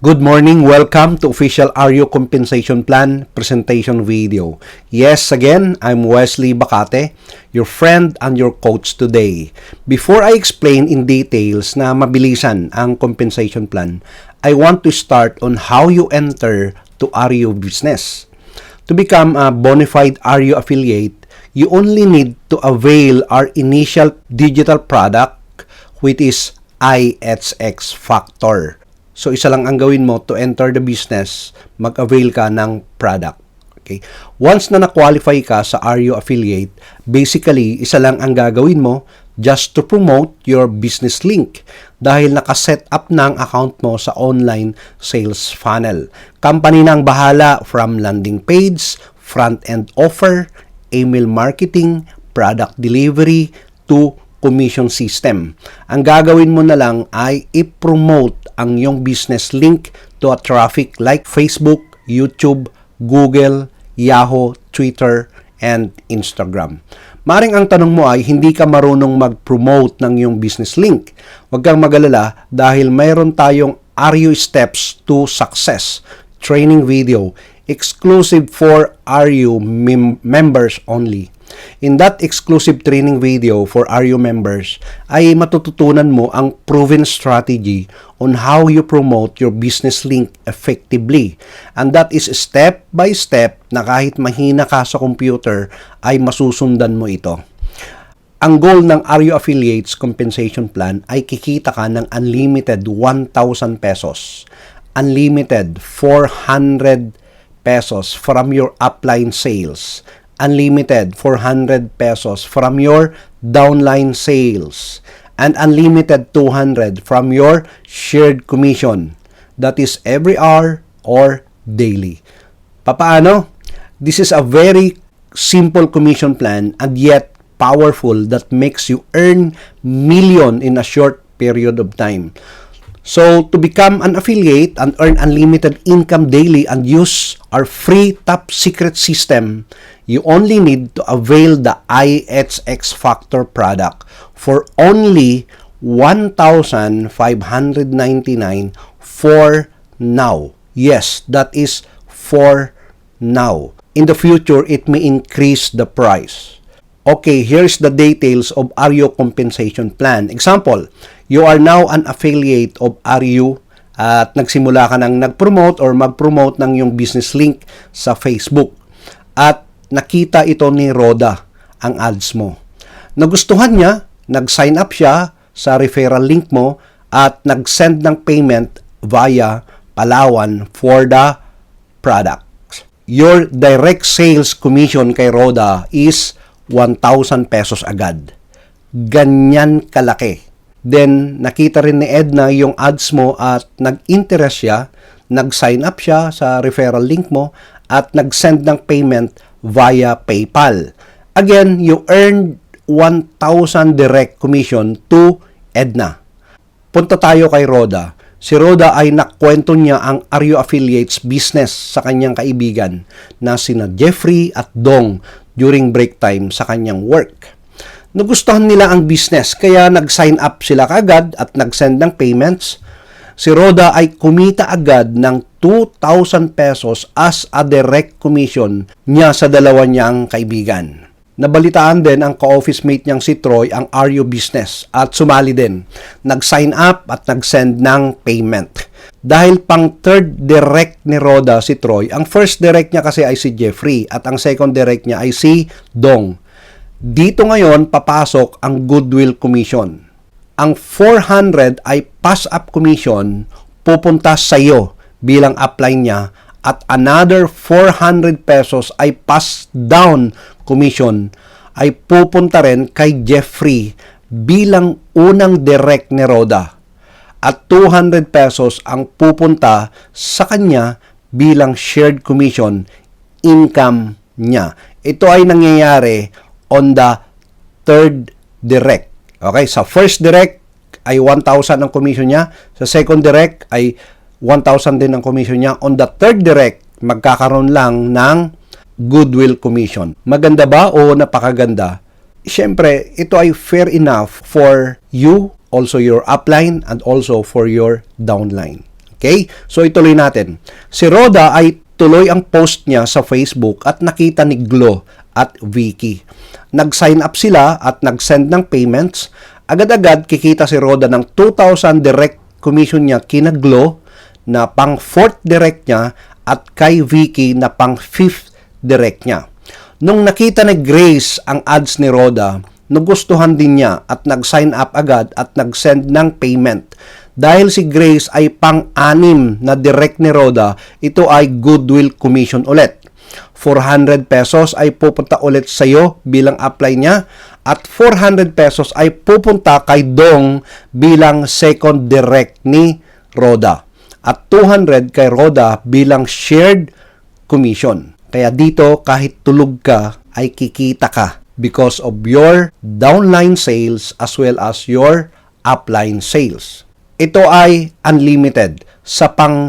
Good morning, welcome to official RU compensation plan presentation video. Yes, again, I'm Wesley Bacate, your friend and your coach today. Before I explain in details na mabilisan ang compensation plan, I want to start on how you enter to RU business. To become a bona fide RU affiliate, you only need to avail our initial digital product which is IHX Factor. So isa lang ang gawin mo to enter the business, mag-avail ka ng product. Okay? Once na na-qualify ka sa RU affiliate, basically isa lang ang gagawin mo just to promote your business link dahil nakaset up na ang account mo sa online sales funnel. Company na ang bahala from landing page, front-end offer, email marketing, product delivery, to commission system. Ang gagawin mo na lang ay i-promote ang iyong business link to a traffic like Facebook, YouTube, Google, Yahoo, Twitter, and Instagram. Maring ang tanong mo ay hindi ka marunong mag-promote ng iyong business link. Huwag kang magalala dahil mayroon tayong RU Steps to Success training video exclusive for RU mem- members only. In that exclusive training video for RU members ay matututunan mo ang proven strategy on how you promote your business link effectively. And that is step by step na kahit mahina ka sa computer ay masusundan mo ito. Ang goal ng RU Affiliates Compensation Plan ay kikita ka ng unlimited 1,000 pesos, unlimited 400 pesos from your upline sales, unlimited 400 pesos from your downline sales, and unlimited 200 from your shared commission. That is every hour or daily. Papaano? This is a very simple commission plan and yet powerful that makes you earn million in a short period of time. So, to become an affiliate and earn unlimited income daily and use our free top secret system, you only need to avail the IHX Factor product for only 1,599 for now. Yes, that is for now. In the future, it may increase the price. Okay, here's the details of RU compensation plan. Example, you are now an affiliate of RU at nagsimula ka nang nag-promote or mag-promote ng yung business link sa Facebook. At nakita ito ni Roda, ang ads mo. Nagustuhan niya, nag-sign up siya sa referral link mo at nag-send ng payment via Palawan for the product. Your direct sales commission kay Roda is 1,000 pesos agad. Ganyan kalaki. Then, nakita rin ni Edna yung ads mo at nag-interest siya, nag-sign up siya sa referral link mo at nag-send ng payment via PayPal. Again, you earned 1,000 direct commission to Edna. Punta tayo kay Roda. Si Roda ay nakwento niya ang RU Affiliates business sa kanyang kaibigan na sina Jeffrey at Dong during break time sa kanyang work. Nagustuhan nila ang business kaya nag-sign up sila kagad at nag-send ng payments. Si Roda ay kumita agad ng 2,000 pesos as a direct commission niya sa dalawa niyang kaibigan. Nabalitaan din ang ka-office mate niyang si Troy ang RU business at sumali din. Nag-sign up at nag-send ng payment. Dahil pang third direct ni Roda si Troy, ang first direct niya kasi ay si Jeffrey at ang second direct niya ay si Dong. Dito ngayon papasok ang goodwill commission. Ang 400 ay pass-up commission pupunta sa iyo bilang upline niya at another 400 pesos ay pass down commission ay pupunta rin kay Jeffrey bilang unang direct ni Roda at 200 pesos ang pupunta sa kanya bilang shared commission income niya. Ito ay nangyayari on the third direct. Okay, sa first direct ay 1,000 ang commission niya, sa second direct ay 1,000 din ang commission niya. On the third direct, magkakaroon lang ng goodwill commission. Maganda ba o napakaganda? Siyempre, ito ay fair enough for you, also your upline, and also for your downline. Okay? So ituloy natin. Si Roda ay tuloy ang post niya sa Facebook at nakita ni Glo at Vicky. Nag-sign up sila at nag-send ng payments. Agad-agad kikita si Roda ng 2,000 direct commission niya kina Glo na pang fourth direct niya at kay Vicky na pang fifth direct niya. Nung nakita ni Grace ang ads ni Roda, nagustuhan din niya at nag-sign up agad at nag-send ng payment. Dahil si Grace ay pang-anim na direct ni Roda, ito ay goodwill commission ulit. 400 pesos ay pupunta ulit sa iyo bilang apply niya at 400 pesos ay pupunta kay Dong bilang second direct ni Roda at 200 kay Roda bilang shared commission. Kaya dito kahit tulog ka ay kikita ka because of your downline sales as well as your upline sales. Ito ay unlimited. Sa pang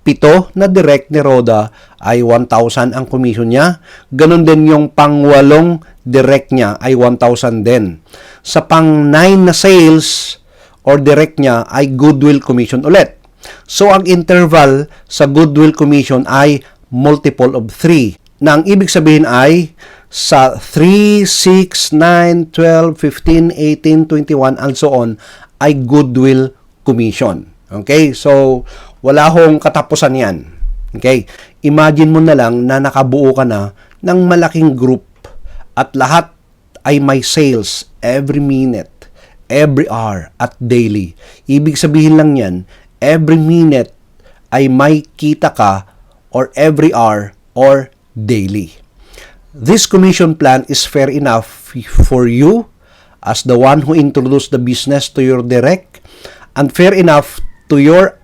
pito na direct ni Roda ay 1,000 ang commission niya. Ganon din yung pang walong direct niya ay 1,000 din. Sa pang 9 na sales or direct niya ay goodwill commission ulit. So ang interval sa goodwill commission ay multiple of 3 na ang ibig sabihin ay sa 3, 6, 9, 12, 15, 18, 21 and so on ay goodwill commission. Okay? So, wala hong katapusan yan. Okay? Imagine mo na lang na nakabuo ka na ng malaking group at lahat ay may sales every minute, every hour, at daily. Ibig sabihin lang yan, every minute ay may kita ka or every hour or daily. This commission plan is fair enough for you as the one who introduced the business to your direct and fair enough to your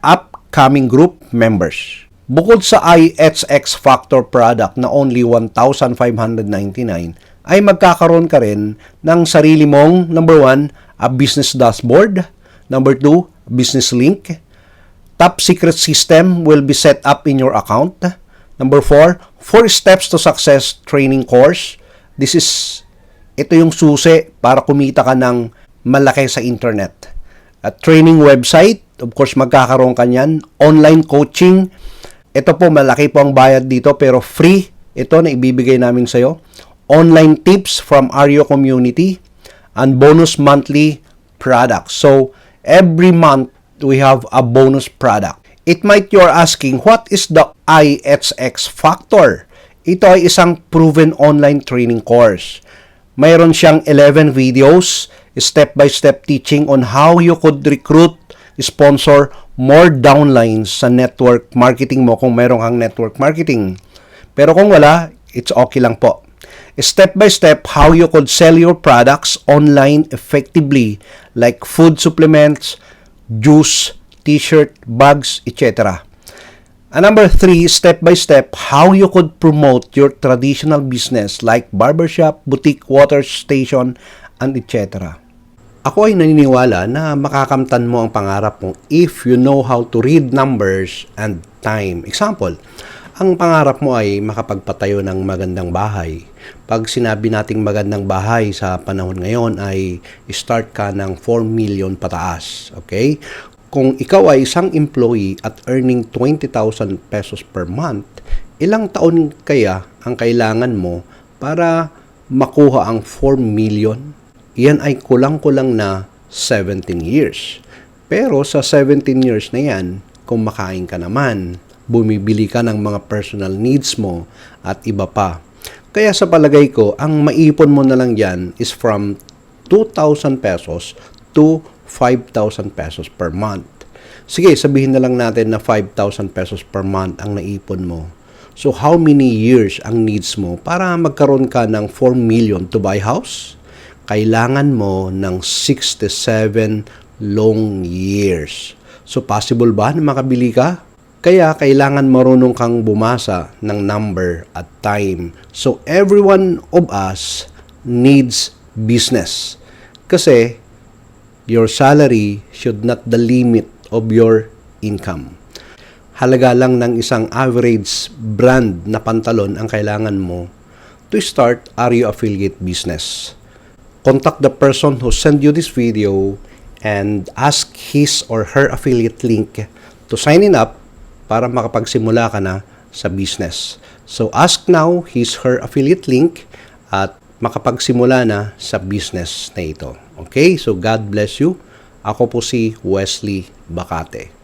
upcoming group members. Bukod sa IHX Factor product na only 1,599, ay magkakaroon ka rin ng sarili mong number 1, a business dashboard, number 2, business link, top secret system will be set up in your account, number 4, 4 steps to success training course. This is ito yung susi para kumita ka ng malaki sa internet. At training website, of course magkakaroon ka niyan. Online coaching, ito po malaki po ang bayad dito pero free ito na ibibigay namin sa iyo. Online tips from Ario community and bonus monthly products. So every month we have a bonus product. It might you're asking, what is the IHX factor? Ito ay isang proven online training course. Mayroon siyang 11 videos, step-by-step teaching on how you could recruit, sponsor more downlines sa network marketing mo kung mayroon kang network marketing. Pero kung wala, it's okay lang po. Step-by-step how you could sell your products online effectively like food supplements, juice, t-shirt, bags, etc. And number three, step by step, how you could promote your traditional business like barbershop, boutique, water station, and etc. Ako ay naniniwala na makakamtan mo ang pangarap mo if you know how to read numbers and time. Example, ang pangarap mo ay makapagpatayo ng magandang bahay. Pag sinabi nating magandang bahay sa panahon ngayon ay start ka ng 4 million pataas. Okay? Kung ikaw ay isang employee at earning 20,000 pesos per month, ilang taon kaya ang kailangan mo para makuha ang 4 million? Yan ay kulang-kulang na 17 years. Pero sa 17 years na yan, kung makain ka naman, bumibili ka ng mga personal needs mo at iba pa. Kaya sa palagay ko, ang maipon mo na lang yan is from 2,000 pesos to 5,000 pesos per month. Sige, sabihin na lang natin na 5,000 pesos per month ang naipon mo. So how many years ang needs mo para magkaroon ka ng 4 million to buy house? Kailangan mo ng 67 long years. So possible ba na makabili ka? Kaya kailangan marunong kang bumasa ng number at time. So everyone of us needs business. Kasi your salary should not the limit of your income. Halaga lang ng isang average brand na pantalon ang kailangan mo to start Ario affiliate business. Contact the person who sent you this video and ask his or her affiliate link to sign in up para makapagsimula ka na sa business. So ask now his her affiliate link at makapagsimula na sa business na ito. Okay? So God bless you. Ako po si Wesley Bacate.